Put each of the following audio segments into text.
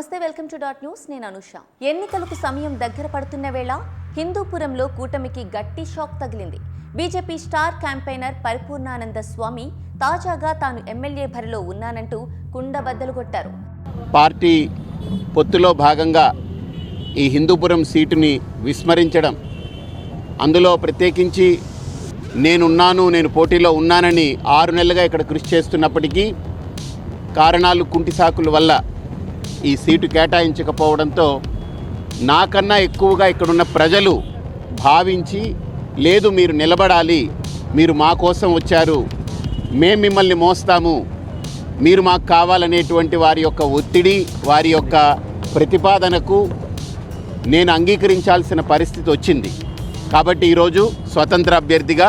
నమస్తే welcome to dot news. నేను అనుష. ఎన్నికలకు సమయం దగ్గర పడుతున్న వేళ హిందూపురంలో కూటమికి గట్టి షాక్ తగిలింది. BJP star campaigner Paripoornananda Swami తాజాగా తాను ఎమ్మెల్యే బరిలో ఉన్నానంటూ కుండబద్దలు కొట్టారు. పార్టీ పొత్తులో భాగంగా ఈ హిందూపురం సీటుని విస్మరించడం అందులో ప్రత్యేకించి నేనున్నాను నేను పోటీలో ఉన్నానని ఆరు నెలలుగా ఇక్కడ కృషి చేస్తున్నప్పటికీ కారణాలు కుంటి సాకుల వల్ల ఈ సీటు కేటాయించకపోవడంతో నాకన్నా ఎక్కువగా ఇక్కడున్న ప్రజలు భావించి లేదు మీరు నిలబడాలి. మీరు మా కోసం వచ్చారు. మేము మిమ్మల్ని మోస్తాము. మీరు మాకు కావాలనేటువంటి వారి యొక్క ఒత్తిడి వారి యొక్క ప్రతిపాదనకు నేను అంగీకరించాల్సిన పరిస్థితి వచ్చింది. కాబట్టి ఈరోజు స్వతంత్ర అభ్యర్థిగా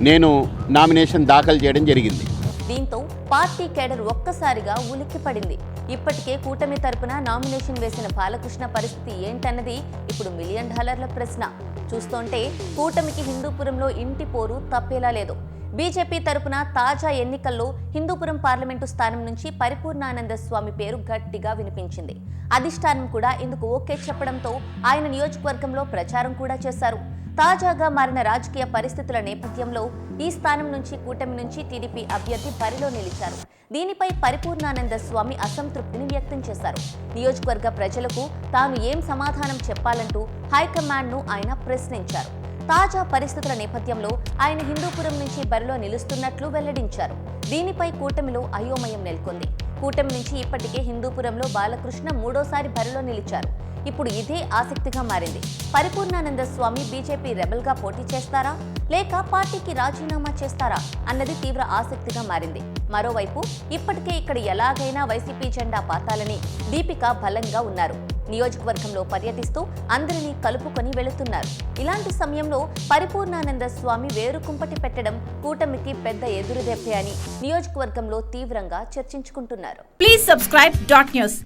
నేను నామినేషన్ దాఖలు చేయడం జరిగింది. దీంతో పార్టీ కేడర్ ఒక్కసారిగా ఉలిక్కిపడింది. ఇప్పటికే కూటమి తరపున నామినేషన్ వేసిన బాలకృష్ణ పరిస్థితి ఏంటన్నది ఇప్పుడు మిలియన్ డాలర్ల ప్రశ్న. చూస్తుంటే కూటమికి హిందూపురంలో ఇంటి పోరు తప్పేలా లేదు. బీజేపీ తరపున తాజా ఎన్నికల్లో హిందూపురం పార్లమెంటు స్థానం నుంచి పరిపూర్ణానంద స్వామి పేరు గట్టిగా వినిపించింది. అధిష్టానం కూడా ఇందుకు ఓకే చెప్పడంతో ఆయన నియోజకవర్గంలో ప్రచారం కూడా చేశారు. తాజాగా మారిన రాజకీయ పరిస్థితుల నేపథ్యంలో ఈ స్థానం నుంచి కూటమి నుంచి టీడీపీ అభ్యర్థి బరిలో నిలిచారు. దీనిపై పరిపూర్ణానంద స్వామి అసంతృప్తిని వ్యక్తం చేశారు. నియోజకవర్గ ప్రజలకు తాను ఏం సమాధానం చెప్పాలంటూ హైకమాండ్ను ఆయన ప్రశ్నించారు. తాజా పరిస్థితుల నేపథ్యంలో ఆయన హిందూపురం నుంచి బరిలో నిలుస్తున్నట్లు వెల్లడించారు. దీనిపై కూటమిలో అయోమయం నెలకొంది. కూటమి నుంచి ఇప్పటికే హిందూపురంలో బాలకృష్ణ మూడోసారి బరిలో నిలిచారు. ఇప్పుడు ఇదే ఆసక్తిగా మారింది. పరిపూర్ణానంద స్వామి బీజేపీ రెబల్గా పోటీ చేస్తారా? లేక పార్టీకి రాజీనామా చేస్తారా? అన్నది తీవ్ర ఆసక్తిగా మారింది. మరోవైపు ఇప్పటికే ఇక్కడ ఎలాగైనా వైసీపీ జెండా పాతాలని దీపిక బలంగా ఉన్నారు. నియోజకవర్గంలో పర్యటిస్తూ అందరినీ కలుపుకొని వెళుతున్నారు. ఇలాంటి సమయంలో పరిపూర్ణానంద స్వామి వేరుకుంపటి పెట్టడం కూటమికి పెద్ద ఎదురుదెబ్బే అని నియోజకవర్గంలో తీవ్రంగా చర్చించుకుంటున్నారు. Please subscribe dot news